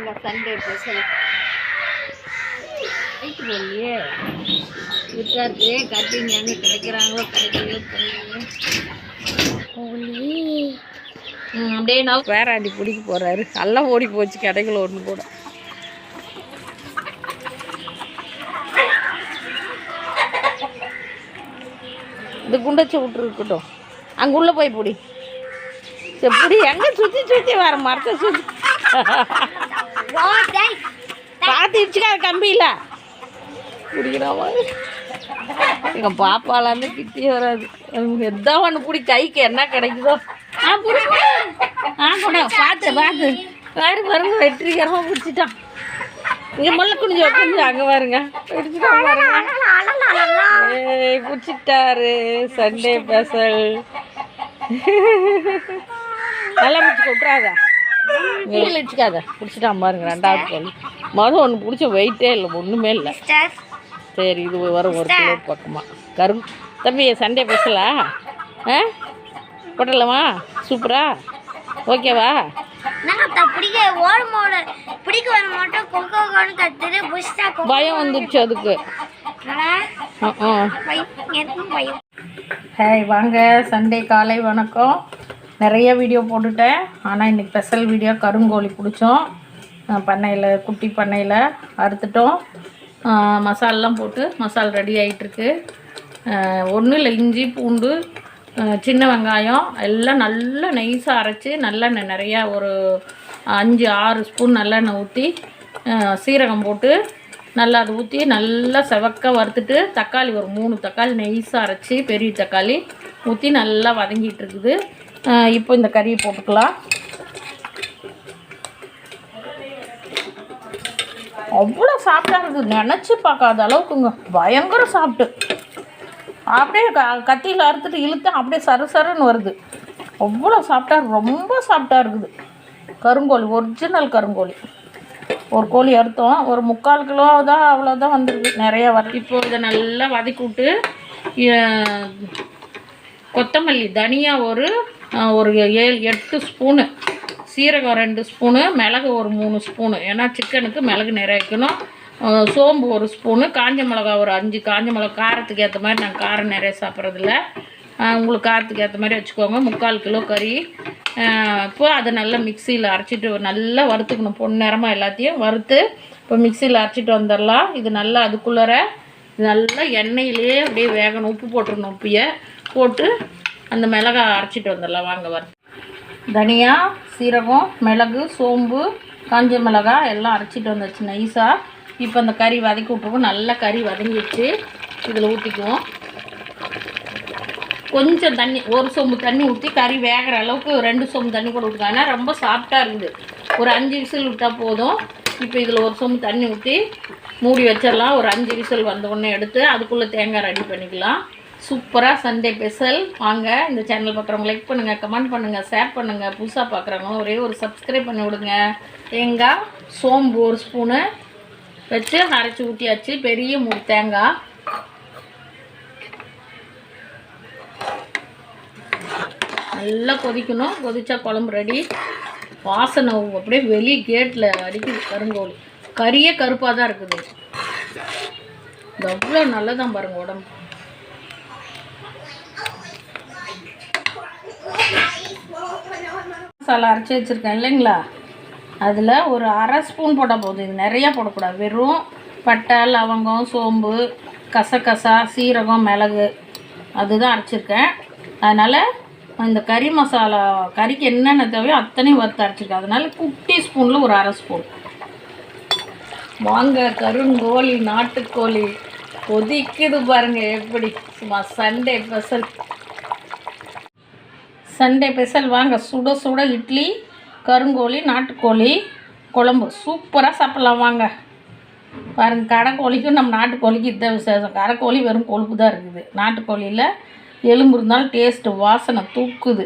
வாங்க Sunday special வீட்டு போலியே விட்டாருக்கு cutting எங்கே கிடைக்கிறாங்களோ கிடைக்கலையோ தெரியல கோழி ம் அப்படியே நான் வேற அடி பிடிக்க போகிறாரு எல்லாம் ஓடி போச்சு கிடைக்கல ஒன்று கூட. இந்த குண்டச்சி விட்டு இருக்கட்டும். அங்கே உள்ளே போய் பிடி. சரி பிடி எங்கே சுற்றி சுற்றி வர மரத்தை சுற்றி பார்த்து இடிச்சுக்கா கம்பியில். பிடிக்கிறாமா எங்கள் பாப்பாலேருந்து கிட்டே வராது. எதா ஒன்று பிடி கைக்கு என்ன கிடைக்குதோ. ஆ பிடி ஆ கூட. பார்த்து பார்த்து பாரு பாருங்க வெற்றிகரமாக பிடிச்சிட்டான் இங்கே முள்ள குனிஞ்சு உட்காந்து அங்கே பாருங்க. பிடிச்சிட்டாரு சண்டே ஸ்பெஷல். நல்லா பிடிச்சி விட்றாத வெளியில் வச்சுக்காத பிடிச்சிட்டான் பாருங்க ரெண்டாவது கோழி. மொதல் ஒன்று பிடிச்ச வெயிட்டே இல்லை ஒன்றுமே இல்லை. சரி இது வரும் ஒரு கிலோ பக்கமா. கரும் தம்பி சண்டே ஸ்பெஷலா ஆ? போட்டலாமா சூப்பரா? ஓகேவா பயம் வந்துடுச்சு அதுக்கு. ஹாய் வாங்க சண்டே காலை வணக்கம். நிறைய வீடியோ போட்டுட்டேன். ஆனால் இன்றைக்கி ஸ்பெஷல் வீடியோ கருங்கோழி பிடிச்சோம். பண்ணையில் குட்டி பண்ணையில் அறுத்துட்டோம். மசாலெலாம் போட்டு மசால் ரெடி ஆகிட்டுருக்கு ஒன்றும் இல்லை இஞ்சி பூண்டு சின்ன வெங்காயம் எல்லாம் நல்லா நைஸாக அரைச்சி நல்லெண்ணெய் நிறையா ஒரு அஞ்சு ஆறு ஸ்பூன் நல்லெண்ணெய் ஊற்றி சீரகம் போட்டு நல்லா அதை ஊற்றி நல்லா செவக்க வறுத்துட்டு தக்காளி ஒரு மூணு தக்காளி நெய்ஸாக அரைச்சி பெரிய தக்காளி ஊற்றி நல்லா வதங்கிட்டு இருக்குது இப்போ இந்த கறியை போட்டுக்கலாம். அவ்வளோ சாப்பிட்டா இருக்குது. நினச்சி பார்க்காத அளவுக்குங்க. பயங்கர சாப்பிட்டு அப்படியே க கத்தியில் அறுத்துட்டு இழுத்து அப்படியே சரு சருன்னு வருது. அவ்வளோ சாப்பிட்டா ரொம்ப சாப்பிட்டா இருக்குது. கருங்கோழி ஒரிஜினல் கருங்கோழி. ஒரு கோழி அறுத்தோம். ஒரு முக்கால் கிலோ தான் அவ்வளோதான் வந்துருக்கு. நிறையா வர இப்போ இதை நல்லா வதக்கி விட்டு கொத்தமல்லி தனியாக ஒரு ஒரு ஏழு எட்டு ஸ்பூனு. சீரகம் ரெண்டு ஸ்பூனு மிளகு ஒரு மூணு ஸ்பூனு. ஏன்னா சிக்கனுக்கு மிளகு நிறைய வைக்கணும். சோம்பு ஒரு ஸ்பூனு காஞ்ச மிளகா ஒரு அஞ்சு காஞ்ச மிளகா காரத்துக்கு ஏற்ற மாதிரி நாங்கள் காரம் நிறைய சாப்பிட்றதில்ல. உங்களுக்கு காரத்துக்கு ஏற்ற மாதிரி வச்சுக்கோங்க. முக்கால் கிலோ கறி. இப்போ அதை நல்லா மிக்சியில் அரைச்சிட்டு நல்லா வறுத்துக்கணும். பொன்னிறமாக எல்லாத்தையும் வறுத்து இப்போ மிக்சியில் அரைச்சிட்டு வந்துடலாம். இது நல்லா அதுக்குள்ளார நல்லா எண்ணெயிலே அப்படியே வேகணும். உப்பு போட்டுருணும் உப்பியை. போட்டு அந்த மிளகா அரைச்சிட்டு வந்துடலாம். வாங்க வர தனியா சீரகம் மிளகு சோம்பு காஞ்ச மிளகாய் எல்லாம் அரைச்சிட்டு வந்துச்சு நைஸாக இப்போ அந்த கறி வதக்கி விட்ருக்கோம் நல்லா கறி வதங்கிடுச்சு. இதில் ஊற்றிக்குவோம் கொஞ்சம் தண்ணி ஒரு சொம்பு தண்ணி ஊற்றி கறி வேகிற அளவுக்கு ரெண்டு சொம்பு தண்ணி கூட ஊற்றுங்க ஏன்னா ரொம்ப சாஃப்டாக இருக்குது. ஒரு அஞ்சு விசில் விட்டால் போதும். இப்போ இதில் ஒரு சொம்பு தண்ணி ஊற்றி மூடி வச்சிடலாம். ஒரு அஞ்சு விசில் வந்த உடனே எடுத்து அதுக்குள்ளே தேங்காய் ரெடி பண்ணிக்கலாம். சூப்பராக சண்டே ஸ்பெஷல் வாங்க இந்த சேனல் பார்க்குறவங்க லைக் பண்ணுங்கள் கமெண்ட் பண்ணுங்கள் ஷேர் பண்ணுங்கள் புதுசாக பார்க்குறவங்க ஒரே ஒரு சப்ஸ்கிரைப் பண்ணி விடுங்க. தேங்காய் சோம்பு ஒரு ஸ்பூனு வச்சு அரைச்சி ஊற்றியாச்சு பெரிய மூணு தேங்காய். நல்லா கொதிக்கணும். கொதிச்சா குழம்பு ரெடி வாசனை அப்படியே வெளி கேட்டில் அடிக்குது கருங்கோழி. கறியே கருப்பாக தான் இருக்குது. அவ்வளோ நல்லதான் பாருங்கள் உடம்பு. மசாலா அரைச்சி வச்சுருக்கேன் இல்லைங்களா? அதில் ஒரு அரை ஸ்பூன் போட்டால் போதும். இது நிறையா போடக்கூடாது. வெறும் பட்டை லவங்கம் சோம்பு கசகசா சீரகம் மிளகு அதுதான் அரைச்சிருக்கேன். அதனால் இந்த கறி மசாலா கறிக்கு என்னென்ன தேவையோ அத்தனையும் வறுத்து அரைச்சிருக்கேன். அதனால் குட்டி ஸ்பூனில் ஒரு அரை ஸ்பூன். வாங்க கருங்கோழி நாட்டுக்கோழி. கொதிக்குது பாருங்கள் எப்படி. சும்மா சண்டே ஸ்பெஷல் சண்டே ஸ்பெஷல் வாங்க சுட சுட இட்லி கருங்கோழி நாட்டுக்கோழி குழம்பு. சூப்பராக சாப்பிட்லாம் வாங்க. பாருங்க கடைக்கோழிக்கும் நம்ம நாட்டுக்கோழிக்கு இதான் விசேஷம். கடைக்கோழி வெறும் கொழுப்பு தான் இருக்குது. நாட்டுக்கோழியில் எலும்பு இருந்தாலும் டேஸ்ட்டு வாசனை தூக்குது.